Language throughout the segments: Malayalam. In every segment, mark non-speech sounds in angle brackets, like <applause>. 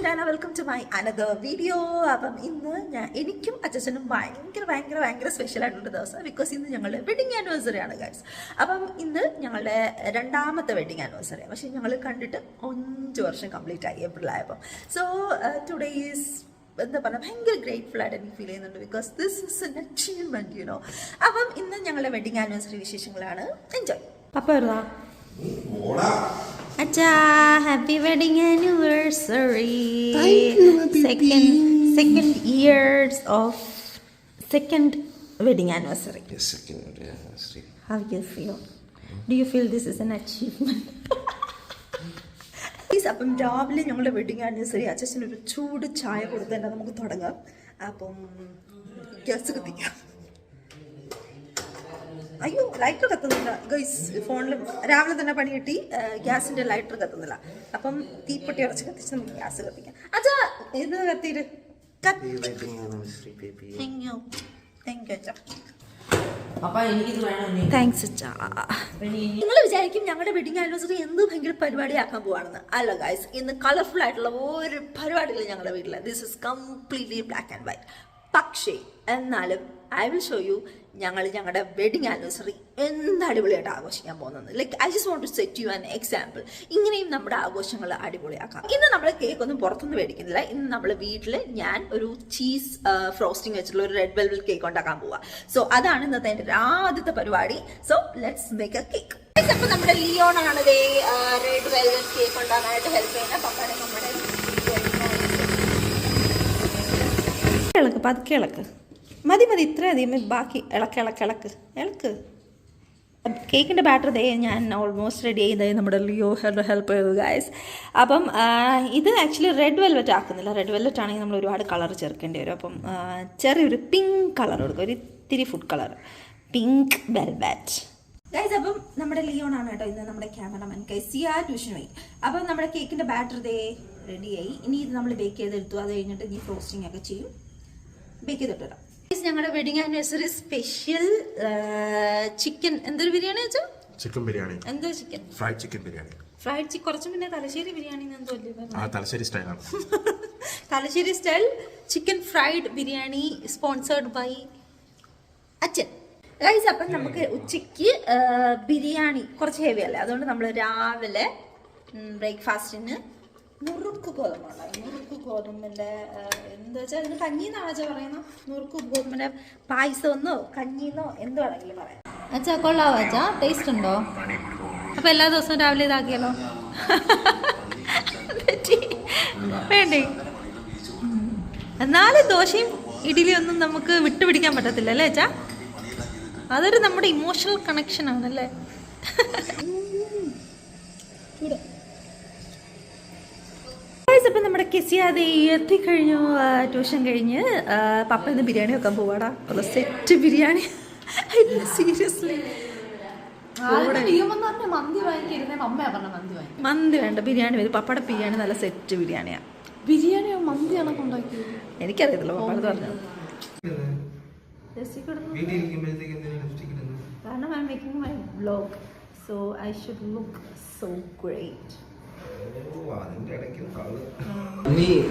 മീരാന welcome to my another video അപ്പം ഇന്ന് ഞാൻ എനിക്കും അച്ഛനും ഭയങ്കര ഭയങ്കര ഭയങ്കര സ്പെഷ്യൽ ആയിട്ടുള്ള ദിവസം ബിക്കോസ് ഇന്ന് ഞങ്ങളുടെ വെഡിങ് ആനിവേഴ്സറി ആണ് ഗൈസ് അപ്പം ഇന്ന് ഞങ്ങളുടെ രണ്ടാമത്തെ വെഡിങ് ആനിവേഴ്സറി പക്ഷേ ഞങ്ങൾ കണ്ടിട്ട് അഞ്ച് വർഷം കംപ്ലീറ്റ് ആയി ഏപ്രിൽ ആയപ്പം. സോ ടുഡേ ഈസ് എന്താ പറയുക ഭയങ്കര ഗ്രേറ്റ്ഫുൾ ആയിട്ട് എനിക്ക് ഫീൽ ചെയ്യുന്നുണ്ട് because this is an achievement you know അപ്പം ഇന്ന് ഞങ്ങളുടെ വെഡിങ് ആനിവേഴ്സറി വിശേഷങ്ങളാണ്. എൻജോയ് അപ്പം അച്ഛാ happy wedding anniversary second second years of second wedding anniversary Yes, second anniversary. How you feel do you feel this is an achievement Please, അപ്പം രാവിലെ ഞങ്ങളുടെ വെഡിങ് ആനിവേഴ്സറി അച്ഛൻ ഒരു ചൂട് ചായ കൊടുത്ത് തന്നെ നമുക്ക് തുടങ്ങാം. അപ്പം ഗ്യാസ് കത്തിക്കാം അയ്യോ ലൈറ്റർ കത്തുന്നില്ല. ഗൈസ് ഫോണിൽ രാവിലെ തന്നെ പണി കിട്ടി. ഗ്യാസിന്റെ ലൈറ്റർ കത്തുന്നില്ല. അപ്പം തീപ്പെട്ടി അടച്ച് കത്തിച്ച് നമുക്ക് ഗ്യാസ് കത്തിക്കാം. അച്ഛാ ഇത് കത്തിയിട്ട്. താങ്ക്സ് അച്ഛാ. നിങ്ങൾ വിചാരിക്കും ഞങ്ങളുടെ വെഡിങ് ആനിവേഴ്സറി എന്ത് ഭയങ്കര പരിപാടിയാക്കാൻ പോവാണെന്ന്. അല്ല ഗൈസ് ഇന്ന് കളർഫുൾ ആയിട്ടുള്ള ഒരു പരിപാടിയില്ല ഞങ്ങളുടെ വീട്ടിൽ this is completely black and white പക്ഷേ എന്നാലും ഐ വിൽ ഷോ യു ഞങ്ങൾ ഞങ്ങളുടെ വെഡിങ് ആനിവേഴ്സറി എന്ത് അടിപൊളിയായിട്ട് ആഘോഷിക്കാൻ പോകുന്നത് like I just want to set you an example ഇങ്ങനെയും നമ്മുടെ ആഘോഷങ്ങൾ അടിപൊളിയാക്കാം. ഇന്ന് നമ്മൾ കേക്ക് ഒന്നും പുറത്തുനിന്ന് മേടിക്കുന്നില്ല. ഇന്ന് നമ്മൾ വീട്ടിൽ ഞാൻ ഒരു ചീസ് ഫ്രോസ്റ്റിംഗ് വെച്ചിട്ടുള്ള ഒരു റെഡ് വെൽവെറ്റ് കേക്ക് ഉണ്ടാക്കാൻ പോവാ. സോ അതാണ് ഇന്നത്തെ എന്റെ ആദ്യത്തെ പരിപാടി. So let's make a cake നമ്മുടെ ലിയോൺ ആണ് റെഡ് വെൽവെറ്റ് കേക്ക് ഉണ്ടാക്കാനായിട്ട് ഹെൽപ്പ് ചെയ്യുന്ന പപ്പാടെ നമ്മുടെ ഇളക്ക് പതുക്കെ ഇളക്ക് മതി മതി. ഇത്രയധികം ബാക്കി ഇളക്ക് ഇളക്ക് ഇളക്ക്. ഇളക്ക്. കേക്കിന്റെ ബാറ്റർ ദേ ഞാൻ ഓൾമോസ്റ്റ് റെഡി ചെയ്തത് നമ്മുടെ ലിയോ ഹെൽപ്പ് ചെയ്തു ഗായ്സ് അപ്പം ആ, ഇത് ആക്ച്വലി റെഡ് വെൽവെറ്റ് ആക്കുന്നില്ല. റെഡ് വെൽവെറ്റ് ആണെങ്കിൽ നമ്മൾ ഒരുപാട് കളർ ചേർക്കേണ്ടി വരും. അപ്പം ആ, ചെറിയൊരു പിങ്ക് കളർ കൊടുക്കും. ഒരു ഇത്തിരി food colour pink velvet guys അപ്പം നമ്മുടെ ലിയോൺ ആണ് കേട്ടോ ഇന്ന് നമ്മുടെ ക്യാമറമാൻ കൈസിയ ട്യൂഷൻ പോയി അപ്പം നമ്മുടെ കേക്കിന്റെ ബാറ്റർ ദേ റെഡിയായി ഇനി ഇത് നമ്മൾ ബേക്ക് ചെയ്തെടുത്തു. അത് കഴിഞ്ഞിട്ട് ഇനി ഫ്രോസ്റ്റിംഗ് ഒക്കെ ചെയ്യും. ബേക്ക് ചെയ്തിട്ട് വരാം ഞങ്ങളുടെ വെഡിങ് ആനിവേഴ്സറി സ്പെഷ്യൽ ചിക്കൻ എന്തൊരു ബിരിയാണി വെച്ചോ? ചിക്കൻ ബിരിയാണി. എന്തോ chicken fried chicken biryani. Fried chicken കുറച്ച് പിന്നെ തലശ്ശേരി ബിരിയാണി എന്തോ? ആ തലശ്ശേരി സ്റ്റൈലാണ് <laughs> Thalassery style chicken fried biryani sponsored by അച്ഛൻ. ഗൈസ് അപ്പം നമുക്ക് ഉച്ചയ്ക്ക് ബിരിയാണി കുറച്ച് ഹെവി അല്ലേ? അതുകൊണ്ട് നമ്മൾ രാവിലെ ബ്രേക്ക്ഫാസ്റ്റിന് നുറുക്ക് ഗോതമ്പുണ്ടായി നുറുക്ക് ഗോതമ്പിന്റെ എന്താ വെച്ചാൽ അതിന് കഞ്ഞി എന്നാണ് വെച്ചാൽ പറയുന്നത് നുറുക്ക് ഗോതമ്പിന്റെ പായസമെന്നോ കഞ്ഞിന്നോ എന്ത് വേണമെങ്കിലും പറയാം. അച്ഛാ കൊള്ളാവോ അച്ഛാ? ടേസ്റ്റ് ഉണ്ടോ? അപ്പം എല്ലാ ദിവസവും രാവിലെ ഇതാക്കിയല്ലോ. വേണ്ടേ? എന്നാലും ദോശയും ഇഡ്ഡലിയും ഒന്നും നമുക്ക് വിട്ടുപിടിക്കാൻ പറ്റത്തില്ല അല്ലേ അച്ഛാ? അതൊരു നമ്മുടെ ഇമോഷണൽ കണക്ഷൻ ആണല്ലേ? അപ്പം നമ്മുടെ കെസിയാതെ എത്തിക്കഴിഞ്ഞു ട്യൂഷൻ കഴിഞ്ഞ് പപ്പ ഇന്ന് ബിരിയാണി വെക്കാൻ പോവാടാ. ഒരു സെറ്റ് ബിരിയാണി. സീരിയസ്ലി മന്തി വേണ്ട ബിരിയാണി വരും പപ്പയുടെ ബിരിയാണി നല്ല സെറ്റ് ബിരിയാണിയാ. ബിരിയാണി മന്തിയാണോ ഉണ്ടാക്കിയത് എനിക്കറിയത്തില്ല പപ്പയുടെ പറഞ്ഞു. കാരണം I am making my blog so I should look so great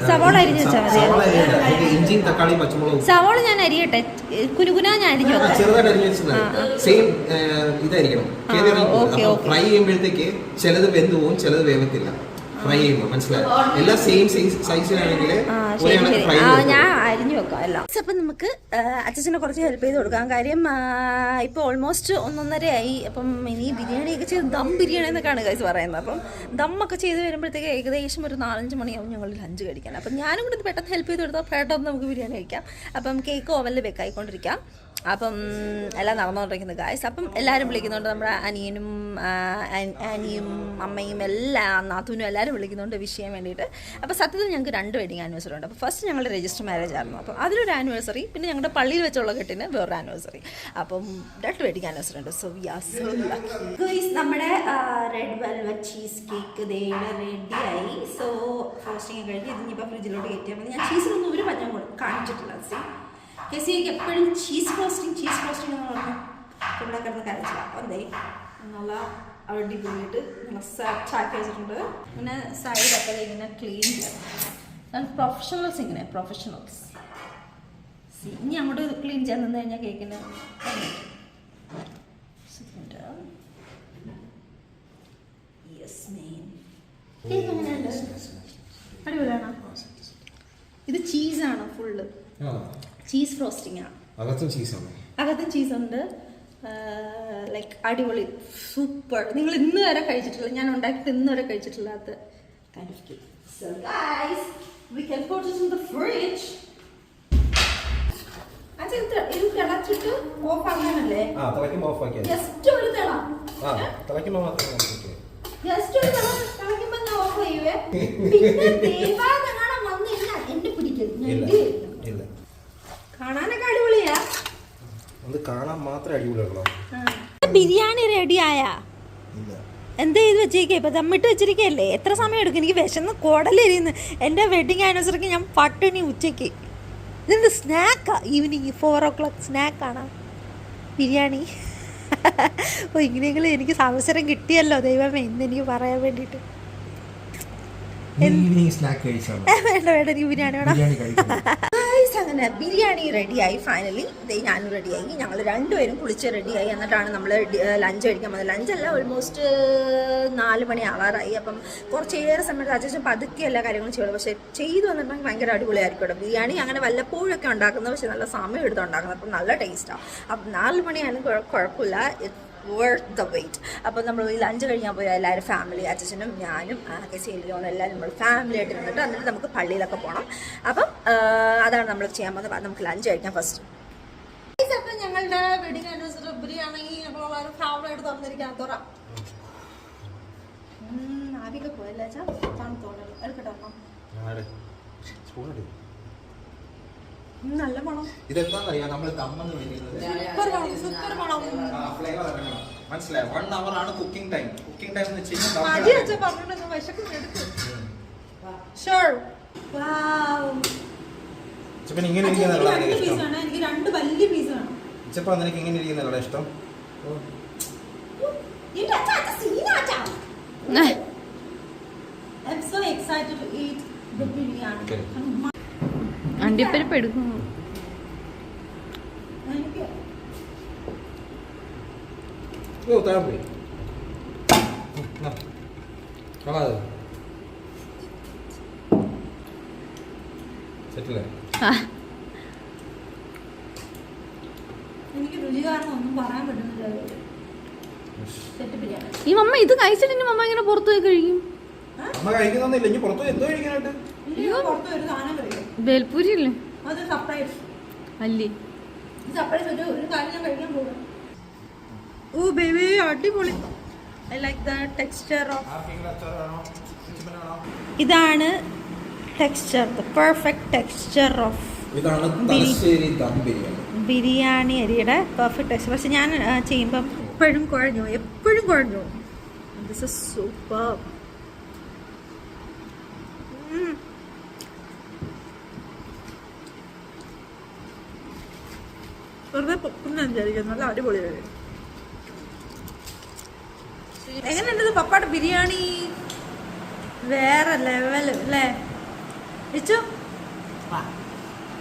സവാള അരിഞ്ഞ് വെച്ചാൽ മതി. തക്കാളിയും പച്ചമുളകും സവാള ഞാൻ അരിയട്ടെ. കുനുകുനാ ഞാൻ അരിഞ്ഞു ചെറുതായിട്ട് അരിഞ്ഞ് സെയിം ഇതായിരിക്കണം. ഫ്രൈ ചെയ്യുമ്പോഴത്തേക്ക് ചിലത് വെന്ത് പോകും ചിലത് വേവത്തില്ല. ഫ്രൈ ചെയ്യുമ്പോൾ മനസ്സിലായി. എല്ലാം സെയിം സൈസിലാണെങ്കിൽ ഞാൻ അരിഞ്ഞു വെക്കാം എല്ലാം. അപ്പം നമുക്ക് അച്ഛനെ കുറച്ച് ഹെൽപ്പ് ചെയ്ത് കൊടുക്കാം. കാര്യം ഇപ്പോൾ ഓൾമോസ്റ്റ് ഒന്നൊന്നര ആയി അപ്പം ഇനി ബിരിയാണിയൊക്കെ ചെയ്ത് ദം ബിരിയാണി എന്നൊക്കെയാണ് കൈസ് പറയുന്നത്. അപ്പം ദമ്മൊക്കെ ചെയ്ത് വരുമ്പോഴത്തേക്ക് ഏകദേശം ഒരു നാലഞ്ച് മണിയാവും ഞങ്ങൾ ലഞ്ച് കഴിക്കാൻ. അപ്പം ഞാനും കൂടി പെട്ടെന്ന് ഹെൽപ്പ് ചെയ്ത് കൊടുത്താൽ പെട്ടെന്ന് നമുക്ക് ബിരിയാണി കഴിക്കാം. അപ്പം കേക്ക് ഓവനിൽ വെക്കായിക്കൊണ്ടിരിക്കാം അപ്പം എല്ലാം നടന്നുകൊണ്ടിരിക്കുന്നത് ഗായ്സ് അപ്പം എല്ലാവരും വിളിക്കുന്നുണ്ട്. നമ്മുടെ അനിയനും അനിയും അമ്മയും എല്ലാം നാത്തൂനും എല്ലാവരും വിളിക്കുന്നുണ്ട് വിഷ് ചെയ്യാൻ വേണ്ടിയിട്ട്. അപ്പോൾ സത്യത്തിൽ ഞങ്ങൾക്ക് രണ്ട് വെഡിങ് ആനിവേഴ്സറി ഉണ്ട്. അപ്പോൾ ഫസ്റ്റ് ഞങ്ങളുടെ രജിസ്റ്റർ മാരേജ് ആയിരുന്നു. അപ്പോൾ അതിലൊരു ആനിവേഴ്സറി പിന്നെ ഞങ്ങളുടെ പള്ളിയിൽ വെച്ചുള്ള കെട്ടിന് വേറൊരു ആനിവേഴ്സറി അപ്പം രണ്ട് വെഡിങ് ആനിവേഴ്സറി ഉണ്ട്. സോ വി സോ ലക്കി നമ്മുടെ റെഡ് വെൽവെറ്റ് ചീസ് കേക്ക് റെഡിയായി സോ ഫ്രോസ്റ്റിംഗ് കഴിഞ്ഞ് ഇതിനിപ്പോൾ ഫ്രിഡ്ജിലോട്ട് കയറ്റിയാൽ മതി. ഞാൻ ചീസിലൊന്നും ഒരു പഞ്ഞം കാണിച്ചിട്ടില്ല സി കെസിക്ക് എപ്പോഴും ചീസ് ഫ്രോസ്റ്റിംഗ് ചീസ് ഫ്രോസ്റ്റിംഗ് എന്ന് പറഞ്ഞു ഇവിടെ കിടന്ന് കഴിച്ചില്ല അപ്പം എന്തേ നല്ല അടിപൊളിയിട്ട് നല്ല സെറ്റാക്കി വെച്ചിട്ടുണ്ട്. പിന്നെ സൈഡൊക്കെ ഇങ്ങനെ ക്ലീൻ ചെയ്യണം പ്രൊഫഷണൽസ് ഇങ്ങനെ പ്രൊഫഷണൽസ് ഇനി അങ്ങോട്ട് ക്ലീൻ ചെയ്യാൻ നിന്ന് കഴിഞ്ഞാൽ കേക്കിന് അടിപൊളിയാണോ? ഇത് ചീസാണ് ഫുള്ള് ചീസ് ഫ്രോസ്റ്റിംഗ് ആണ് അകത്തും ചീസാണ്? അകത്തും ചീസ് ഉണ്ട് ലൈക്ക് അടിപൊളി സൂപ്പർ. നിങ്ങൾ ഇന്ന് വരെ കഴിച്ചിട്ടില്ല. ഞാൻ ഉണ്ടാക്കിയിട്ട് ഇന്ന് വരെ കഴിച്ചിട്ടില്ലാത്ത kind of cake so guys we can put it in the fridge അച്ഛാ ഇത് ഇത് തിളച്ചിട്ട് ഓഫ് ആക്കാനല്ലേ? ജസ്റ്റ് ഒരു തിള. ജസ്റ്റ് ഒരു തിള. തിളയ്ക്കുമ്പോ ഞാൻ ഓഫ് ചെയ്യുവേ പിന്നെ ദേവാതെ കാണാൻ എന്നെ പിടിക്കരുത് ഞാൻ ഇല്ല. ഇല്ല. കാണാനൊക്കെ അടിപൊളിയാ. അത് കാണാൻ മാത്രം അടിപൊളിയുള്ളൂ ബിരിയാണി റെഡിയായാ ഇല്ല. എന്താ ചെയ്ത് വെച്ചേക്കേ ഇപ്പൊ ദമ്മിട്ട് വെച്ചിരിക്കല്ലേ എത്ര സമയം എടുക്കും? എനിക്ക് വിശന്ന് കുടലെരിയുന്നു. എന്റെ വെഡിങ് ആനിവേഴ്സറിക്ക് ഞാൻ പട്ടിണി ഉച്ചയ്ക്ക്. ഇതെന്ത് സ്നാക്കാ? ഈവനിങ് ഫോർ ഓ ക്ലോക്ക് സ്നാക്കാണ് ബിരിയാണി. <laughs> ഓ ഇങ്ങനെയെങ്കിലും എനിക്ക് അവസരം കിട്ടിയല്ലോ. ദൈവമേ ഇന്ന് എനിക്ക് പറയാൻ വേണ്ടിയിട്ട്. <laughs> വേണ്ട വേണ്ട എനിക്ക് ബിരിയാണി വേണം. <laughs> അങ്ങനെ ബിരിയാണി റെഡിയായി ഫൈനലി ഇതേ ഞാനും റെഡിയായി. ഞങ്ങൾ രണ്ടുപേരും കുളിച്ച് റെഡിയായി. എന്നിട്ടാണ് നമ്മൾ ലഞ്ച് കഴിക്കാൻ പോകുന്നത് ലഞ്ചല്ല ഓൾമോസ്റ്റ് നാല് മണി ആവാറായി. അപ്പം കുറച്ചേറെ സമയത്ത് അച്ഛൻ പതുക്കെ എല്ലാ കാര്യങ്ങളും ചെയ്യുള്ളു പക്ഷേ ചെയ്തു വന്നിട്ടുണ്ടെങ്കിൽ ഭയങ്കര അടിപൊളിയായിരിക്കും കേട്ടോ. ബിരിയാണി അങ്ങനെ വല്ലപ്പോഴൊക്കെ ഉണ്ടാക്കുന്നത്. പക്ഷേ നല്ല സമയം എടുത്ത് ഉണ്ടാക്കുന്നത്. അപ്പം നല്ല ടേസ്റ്റാണ് അപ്പം നാല് മണിയായാലും കുഴ- കുഴപ്പമില്ല. വർത്ത് ദ വെയിറ്റ് അപ്പോൾ നമ്മൾ ഈ ലഞ്ച് കഴിഞ്ഞാൽ പോയി എല്ലാവരും ഫാമിലി അച്ഛനും ഞാനും സെയിലിയോനും എല്ലാവരും നമ്മൾ ഫാമിലി ആയിട്ട് ഇരുന്നിട്ട് എന്നിട്ട് നമുക്ക് പള്ളിയിലൊക്കെ പോകണം അപ്പം അതാണ് നമ്മൾ ചെയ്യാൻ പോകുന്നത്. നമുക്ക് ലഞ്ച് കഴിക്കാം ഫസ്റ്റ് അപ്പം ഞങ്ങളുടെ വെഡിങ് ആനിവേഴ്സറി ബിരിയാണെങ്കിൽ ഞങ്ങൾ വളരെ തന്നിരിക്കാൻ തുറ. ആവിയൊക്കെ പോയല്ലേ എടുക്കട്ടെ നല്ല മണം. ഇതെന്താണെന്നറിയാം നമ്മൾ ദമ്മെന്ന് വിളിക്കുന്നത്. സൂപ്പർ മണം സൂപ്പർ മണം. ഫ്ലേവർ ഇറങ്ങണം മനസ്സിലായോ? വൺ അവർ ആണ് കുക്കിംഗ് ടൈം കുക്കിംഗ് ടൈം എന്ന് വെച്ച് മതി കഴിഞ്ഞാൽ അച്ഛൻ പറഞ്ഞിട്ട് വിശക്കുന്നു എടുക്കും. ഷുവർ വാവ് ഇങ്ങനെ വേണം. എനിക്ക് രണ്ട് വലിയ പീസ് വേണം. ചിപ്പ നിനക്ക് ഇങ്ങനെ ഇരിക്കുന്നതല്ല ഇഷ്ടം. അച്ഛാ, അച്ഛാ, അച്ഛാ. I'm so excited to eat the biryani. Okay. അണ്ടിപ്പരിപ്പ് ബിരിയാണി ഈ മമ്മ ഇത് കഴിച്ചിട്ട് മമ്മ ഇങ്ങനെ പുറത്തു പോയി കഴിക്കും അമ്മ കഴിക്കുന്നൊന്നുമില്ല. ഇനി പുറത്തു പോയി എന്തോ കഴിക്കാനായിട്ട്? പുറത്തു പുറത്ത് ഒരു സാധനം കഴിക്കും. ബേൽപൂരി അല്ലേ? അല്ലേ സർപ്രൈസ് ഒരു ഒരു കാര്യം ഞാൻ ഓ ബേബി അടിപൊളി. I like the texture of ഇതാണ് texture the perfect texture of biryani. അരിയുടെ പെർഫെക്റ്റ് ടെക്സ്ചർ പക്ഷെ ഞാൻ ചെയ്യുമ്പം എപ്പോഴും കുഴഞ്ഞു എപ്പോഴും കുഴഞ്ഞു ദിസ് ഇസ് സൂപ്പർ പൊക്കുന്ന വിചാരിക്കുന്നു നല്ല അടിപൊളി എങ്ങനെയുണ്ട് പപ്പാടെ ബിരിയാണി? വേറെ ലെവൽ അല്ലേ ലിച്ചു?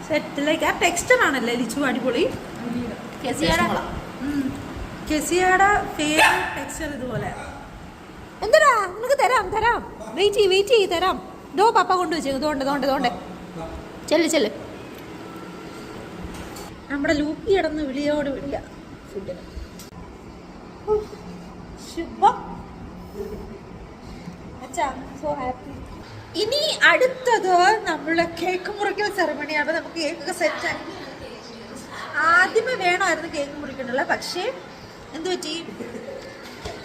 സെറ്റ് ലൈക്ക് ആ ടെക്സ്റ്റർ ആണല്ലേ ലിച്ചു അടിപൊളി? കെസിയാടെ. കെസിയാടെ. ഫേവറേറ്റ് ടെക്സ്ചർ ഇതുപോലെ. എന്തടാ നിനക്ക് തരാം തരാം. വെയിറ്റ് ചെയ്യ് വെയിറ്റ് ചെയ്യ് തരാം. ദോ പപ്പ കൊണ്ട് വെച്ചേക്ക് തോണ്ട് തോണ്ട് തോണ്ട് ചെല്ല് ചെല്ല്. നമ്മുടെ ലൂപ്പി കിടന്ന് വിളിയോട് വിളിയ ഫുഡിന്. സോ ഹാപ്പി ഇനി അടുത്തത് നമ്മളെ കേക്ക് മുറിക്കൽ സെറമണിയാണ് അപ്പൊ നമുക്ക് കേക്കൊക്കെ ആക്കി ആദ്യമേ വേണമായിരുന്നു കേക്ക് മുറിക്കണ്ടല്ല പക്ഷേ എന്ത് പറ്റി?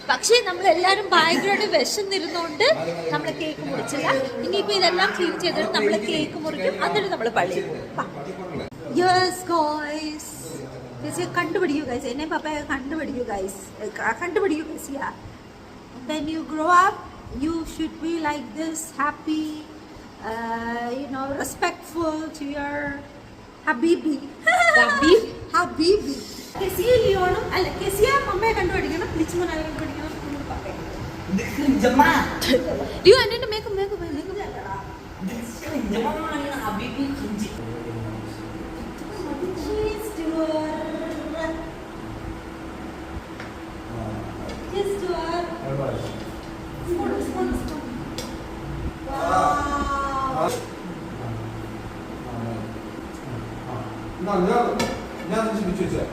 പക്ഷേ നമ്മൾ എല്ലാവരും ഭയങ്കരമായിട്ട് വിശന്നിരുന്നോണ്ട് നമ്മൾ കേക്ക് മുറിച്ചില്ല. ഇനിയിപ്പോ ഇതെല്ലാം ക്ലീൻ ചെയ്തിട്ട് നമ്മൾ കേക്ക് മുറിക്കും. എന്നിട്ട് നമ്മൾ പള്ളിയിൽ പോകും. യെസ് ഗോയ്സ് ചേച്ചി കണ്ടുപിടിക്കൂ ഗൈസ് എന്നെ പപ്പയെ കണ്ടുപിടിക്കൂ guys കണ്ടുപിടിക്കൂ guys yeah when you grow up you should be like this happy uh, you know respectful to your habibi habibi habibi Kezia ലിയോണും അല്ല കെസിയ അമ്മയെ കണ്ടുപിടിക്കണം ലിച്ചുമോനെ കണ്ടുപിടിക്കണം നമ്മുടെ പപ്പയെ അയ്യോ എന്നെ makeup makeup makeup 나 내가 내가 다시 미쳤지.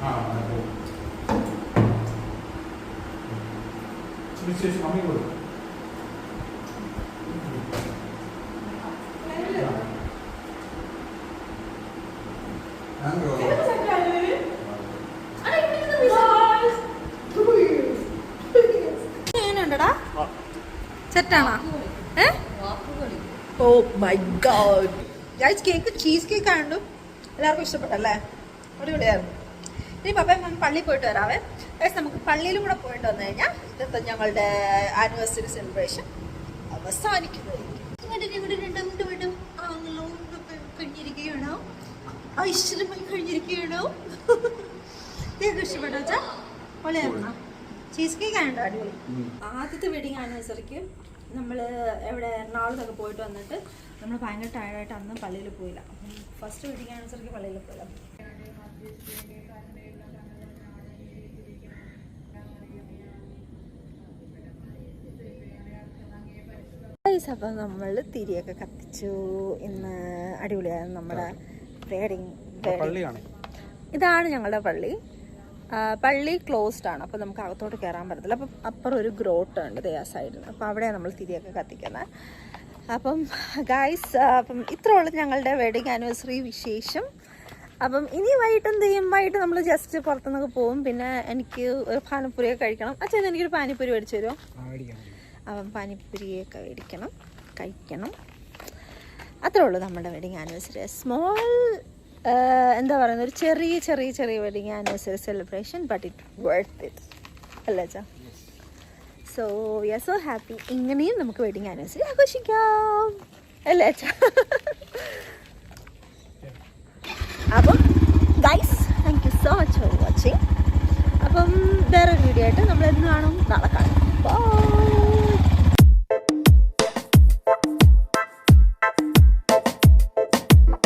아, 아이고. 미쳤지, 안 믿거든. My god guys cake cheesecake ആണല്ലോ എല്ലാവർക്കും ഇഷ്ടപ്പെട്ടല്ലേ അടിപൊളിയായിരുന്നു. ഇനി പപ്പ മമ്മി പള്ളിയിൽ പോയിട്ട് വരാവേ. ഗൈസ് നമുക്ക് പള്ളിയിലും കൂടെ പോയിട്ട് വന്നു കഴിഞ്ഞാൽ ഇന്നത്തെ ഞങ്ങളുടെ ആനിവേഴ്സറി സെലിബ്രേഷൻ അവസാനിക്കുന്നതായിരിക്കും. കഴിഞ്ഞിരിക്കുകയാണോ? ഐശ്വര്യമായി കഴിഞ്ഞിരിക്കുകയാണോ? ഇഷ്ടപ്പെട്ടോ പൊളിയായിരുന്നോ ചീസ് കേക്ക് ആണോ അടിപൊളി. ആദ്യത്തെ വെഡിങ് ആനിവേഴ്സറിക്ക് നമ്മൾ എവിടെ എറണാകുളത്തൊക്കെ പോയിട്ട് വന്നിട്ട് നമ്മൾ ഭയങ്കര ടയർഡായിട്ട് അന്ന് പള്ളിയിൽ പോയില്ല. ഫസ്റ്റ് വീട്ടിൽ ആനിവേഴ്സറിക്ക് പള്ളിയിൽ പോയില്ല. അപ്പം നമ്മൾ തിരിയൊക്കെ കത്തിച്ചു. ഇന്ന് അടിപൊളിയായിരുന്നു നമ്മുടെ വെഡിങ് ഇതാണ് ഞങ്ങളുടെ പള്ളി. പള്ളി ക്ലോസ്ഡ് ആണ്. അപ്പോൾ നമുക്ക് അകത്തോട്ട് കയറാൻ പറ്റത്തില്ല. അപ്പം അപ്പുറം ഒരു ഗ്രോട്ട് ഉണ്ട് ദേ ആ സൈഡിൽ അപ്പോൾ അവിടെയാണ് നമ്മൾ തിരിയൊക്കെ കത്തിക്കുന്നത് അപ്പം ഗായ്സ് അപ്പം ഇത്ര ഉള്ളത് ഞങ്ങളുടെ വെഡിങ് ആനിവേഴ്സറി വിശേഷം. അപ്പം ഇനി വൈകിട്ട് എന്ത് ചെയ്യും? വൈകിട്ട് നമ്മൾ ജസ്റ്റ് പുറത്തുനിന്നൊക്കെ പോകും പിന്നെ എനിക്ക് ഒരു പാനിപ്പൂരിയൊക്കെ കഴിക്കണം. അച്ഛൻ എനിക്കൊരു പാനിപ്പൂരി മേടിച്ചു തരുമോ അപ്പം പാനിപ്പൂരിയൊക്കെ മേടിക്കണം. കഴിക്കണം. അത്രേ ഉള്ളൂ നമ്മുടെ വെഡിങ് ആനിവേഴ്സറി സ്മോൾ എന്താ പറയുന്നത്? ഒരു ചെറിയ ചെറിയ ചെറിയ wedding anniversary celebration but it worth it അല്ലേ ചാ so we are so happy ഇങ്ങനെയും നമുക്ക് വെഡിങ് ആനിവേഴ്സറി ആഘോഷിക്കാം. അല്ലേ ചാ അപ്പം guys thank you so much for watching അപ്പം വേറൊരു വീഡിയോ ആയിട്ട് നമ്മൾ എന്ന് കാണും? നാളെ കാണും.